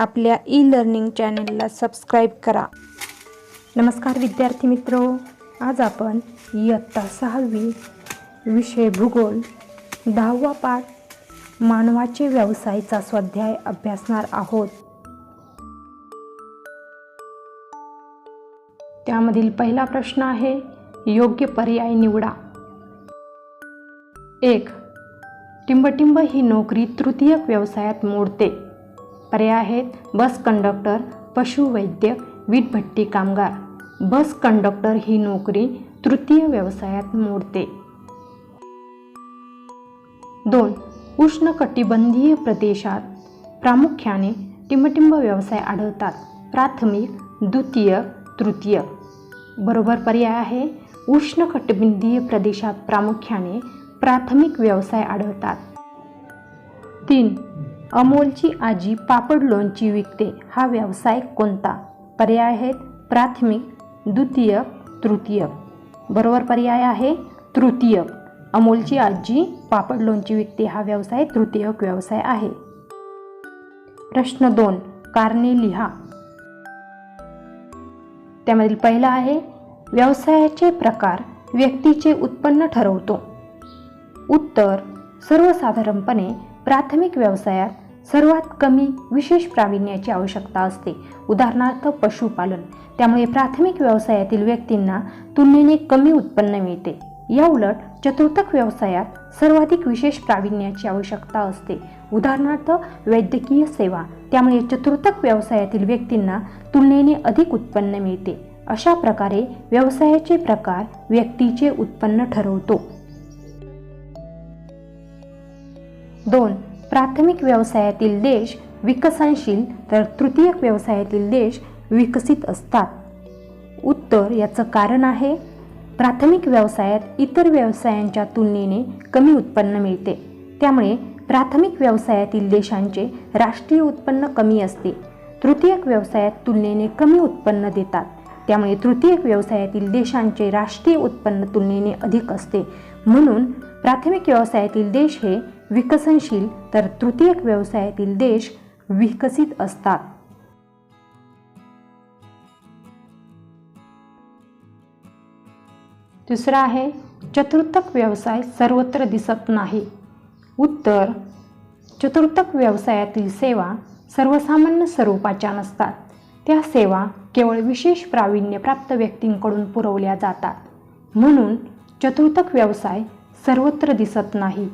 आपल्या e learning चॅनेलला subscribe करा. नमस्कार विद्यार्थी मित्रो. आज आपण इयत्ता सहावी विषय भूगोल दहावा पाठ मानवाचे व्यवसायाचा स्वाध्याय अभ्यासणार आहोत. त्यामधील पहिला प्रश्न आहे योग्य पर्याय निवडा. एक टिंबटिंब ही नोकरी तृतीयक व्यवसायात मोडते. पर्याय आहेत. बस कंडक्टर पशुवैद्य वीटभट्टी कामगार. बस कंडक्टर ही नोकरी तृतीय व्यवसायात मोडते. दोन उष्णकटिबंधीय प्रदेशात प्रामुख्याने टिंबटिंब व्यवसाय आढळतात. प्राथमिक द्वितीय तृतीय. बरोबर पर्याय आहे. उष्णकटिबंधीय प्रदेशात प्रामुख्याने प्राथमिक व्यवसाय आढळतात. तीन अमोलची आजी पापड लोणची विकते. हा व्यवसाय कोणता? पर्याय आहेत प्राथमिक द्वितीय तृतीय. बरोबर पर्याय आहे तृतीय. अमोलची आजी पापड लोणची विकते. हा व्यवसाय तृतीयक व्यवसाय आहे. प्रश्न दोन. कारणे लिहा. त्यामधील पहिला आहे व्यवसायाचे प्रकार व्यक्तीचे उत्पन्न ठरवतो. उत्तर सर्वसाधारणपणे प्राथमिक व्यवसायात सर्वात कमी विशेष प्राविण्याची आवश्यकता असते. उदाहरणार्थ पशुपालन. त्यामुळे प्राथमिक व्यवसायातील व्यक्तींना तुलनेने कमी उत्पन्न मिळते. या उलट चतुर्थक व्यवसायात सर्वाधिक विशेष प्राविण्याची आवश्यकता असते. उदाहरणार्थ वैद्यकीय सेवा. त्यामुळे चतुर्थक व्यवसायातील व्यक्तींना तुलनेने अधिक उत्पन्न मिळते. अशा प्रकारे व्यवसायाचे प्रकार व्यक्तीचे उत्पन्न ठरवतो. दोन प्राथमिक व्यवसायातील देश विकसनशील तर तृतीयक व्यवसायातील देश विकसित असतात. उत्तर याचं कारण आहे प्राथमिक व्यवसायात इतर व्यवसायांच्या तुलनेने कमी उत्पन्न मिळते. त्यामुळे प्राथमिक व्यवसायातील देशांचे राष्ट्रीय उत्पन्न कमी असते. तृतीयक व्यवसायात तुलनेने कमी उत्पन्न देतात. त्यामुळे तृतीयक व्यवसायातील देशांचे राष्ट्रीय उत्पन्न तुलनेने अधिक असते. म्हणून प्राथमिक व्यवसायातील देश हे विकसनशील तर तृतीयक व्यवसायातील देश विकसित असतात. दुसरा आहे चतुर्थक व्यवसाय सर्वत्र दिसत नाही. उत्तर चतुर्थक व्यवसायातील सेवा सर्वसामान्य स्वरूपाच्या नसतात. त्या सेवा केवळ विशेष प्रावीण्यप्राप्त व्यक्तींकडून पुरवल्या जातात. म्हणून चतुर्थक व्यवसाय सर्वत्र दिसत नाही.